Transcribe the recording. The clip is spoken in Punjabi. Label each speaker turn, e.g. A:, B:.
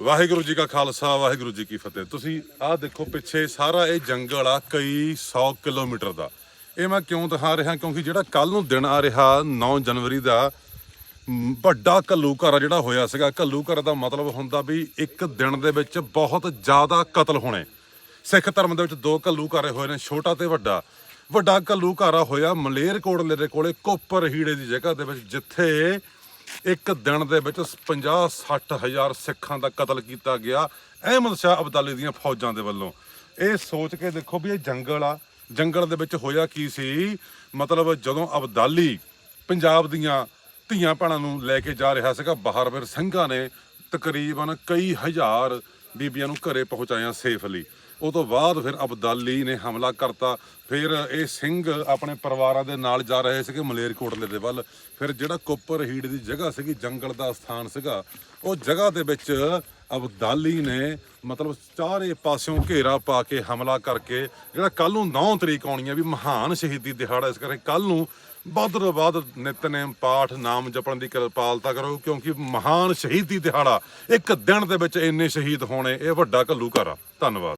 A: ਵਾਹਿਗੁਰੂ ਜੀ ਕਾ ਖਾਲਸਾ, ਵਾਹਿਗੁਰੂ ਜੀ ਕੀ ਫਤਿਹ। ਤੁਸੀਂ ਆਹ ਦੇਖੋ ਪਿੱਛੇ ਸਾਰਾ ਇਹ ਜੰਗਲ ਆ, ਕਈ 100 ਕਿਲੋਮੀਟਰ ਦਾ। ਇਹ ਮੈਂ ਕਿਉਂ ਦਿਖਾ ਰਿਹਾ? ਕਿਉਂਕਿ ਜਿਹੜਾ ਕੱਲ ਨੂੰ ਦਿਨ ਆ ਰਿਹਾ 9 ਜਨਵਰੀ ਦਾ ਵੱਡਾ ਘੱਲੂਘਾਰਾ ਜਿਹੜਾ ਹੋਇਆ ਸੀਗਾ, ਘੱਲੂਘਾਰਾ ਦਾ ਮਤਲਬ ਹੁੰਦਾ ਵੀ ਇੱਕ ਦਿਨ ਦੇ ਵਿੱਚ ਬਹੁਤ ਜ਼ਿਆਦਾ ਕਤਲ ਹੋਣੇ। ਸਿੱਖ ਧਰਮ ਦੇ ਵਿੱਚ ਦੋ ਘੱਲੂਘਾਰੇ ਹੋਏ ਨੇ, ਛੋਟਾ ਤੇ ਵੱਡਾ। ਵੱਡਾ ਘੱਲੂਘਾਰਾ ਹੋਇਆ ਮਲੇਰਕੋਟਲੇ ਦੇ ਕੋਲੇ, ਕੋਪਰ ਹੀੜੇ ਦੀ ਜਗ੍ਹਾ ਦੇ ਵਿੱਚ, ਜਿੱਥੇ ਇੱਕ ਦਿਨ ਦੇ ਵਿੱਚ 50 60 ਹਜ਼ਾਰ ਸਿੱਖਾਂ ਦਾ ਕਤਲ ਕੀਤਾ ਗਿਆ ਅਹਿਮਦ ਸ਼ਾਹ ਅਬਦਾਲੀ ਦੀਆਂ ਫੌਜਾਂ ਦੇ ਵੱਲੋਂ। ਇਹ ਸੋਚ ਕੇ ਦੇਖੋ ਵੀ ਇਹ ਜੰਗਲ ਆ। ਜੰਗਲ ਦੇ ਵਿੱਚ ਹੋਇਆ ਕੀ ਸੀ? ਮਤਲਬ ਜਦੋਂ ਅਬਦਾਲੀ ਪੰਜਾਬ ਦੀਆਂ ਧੀਆਂ ਭੈਣਾਂ ਨੂੰ ਲੈ ਕੇ ਜਾ ਰਿਹਾ ਸੀਗਾ ਬਾਹਰ ਫਿਰ ਸਿੰਘਾਂ ਨੇ ਤਕਰੀਬਨ ਕਈ ਹਜ਼ਾਰ ਬੀਬੀਆਂ ਨੂੰ ਘਰੇ ਪਹੁੰਚਾਇਆ ਸੇਫਲੀ ਉਹ ਤੋਂ ਬਾਅਦ ਫਿਰ ਅਬਦਾਲੀ ਨੇ ਹਮਲਾ ਕਰਤਾ। ਫਿਰ ਇਹ ਸਿੰਘ ਆਪਣੇ ਪਰਿਵਾਰਾਂ ਦੇ ਨਾਲ ਜਾ ਰਹੇ ਸੀਗੇ ਮਲੇਰਕੋਟਲੇ ਦੇ ਵੱਲ। ਫਿਰ ਜਿਹੜਾ ਕੋਪਰ ਹੀੜ ਦੀ ਜਗ੍ਹਾ ਸੀਗੀ, ਜੰਗਲ ਦਾ ਸਥਾਨ ਸੀਗਾ, ਉਹ ਜਗ੍ਹਾ ਦੇ ਵਿੱਚ ਅਬਦਾਲੀ ਨੇ ਮਤਲਬ ਚਾਰੇ ਪਾਸਿਓਂ ਘੇਰਾ ਪਾ ਕੇ ਹਮਲਾ ਕਰਕੇ, ਜਿਹੜਾ ਕੱਲ ਨੂੰ 9 ਤਰੀਕ ਆਉਣੀ ਹੈ ਵੀ ਮਹਾਨ ਸ਼ਹੀਦੀ ਦਿਹਾੜਾ ਇਸ ਕਰਕੇ ਕੱਲ ਨੂੰ ਵੱਧ ਤੋਂ ਵੱਧ ਨਿਤਨੇਮ ਪਾਠ, ਨਾਮ ਜਪਣ ਦੀ ਕਿਰਪਾਲਤਾ ਕਰੋ, ਕਿਉਂਕਿ ਮਹਾਨ ਸ਼ਹੀਦੀ ਦਿਹਾੜਾ ਇੱਕ ਦਿਨ ਦੇ ਵਿੱਚ ਇੰਨੇ ਸ਼ਹੀਦ ਹੋਣੇ, ਇਹ ਵੱਡਾ ਘੱਲੂ ਘਰ ਆ ਧੰਨਵਾਦ।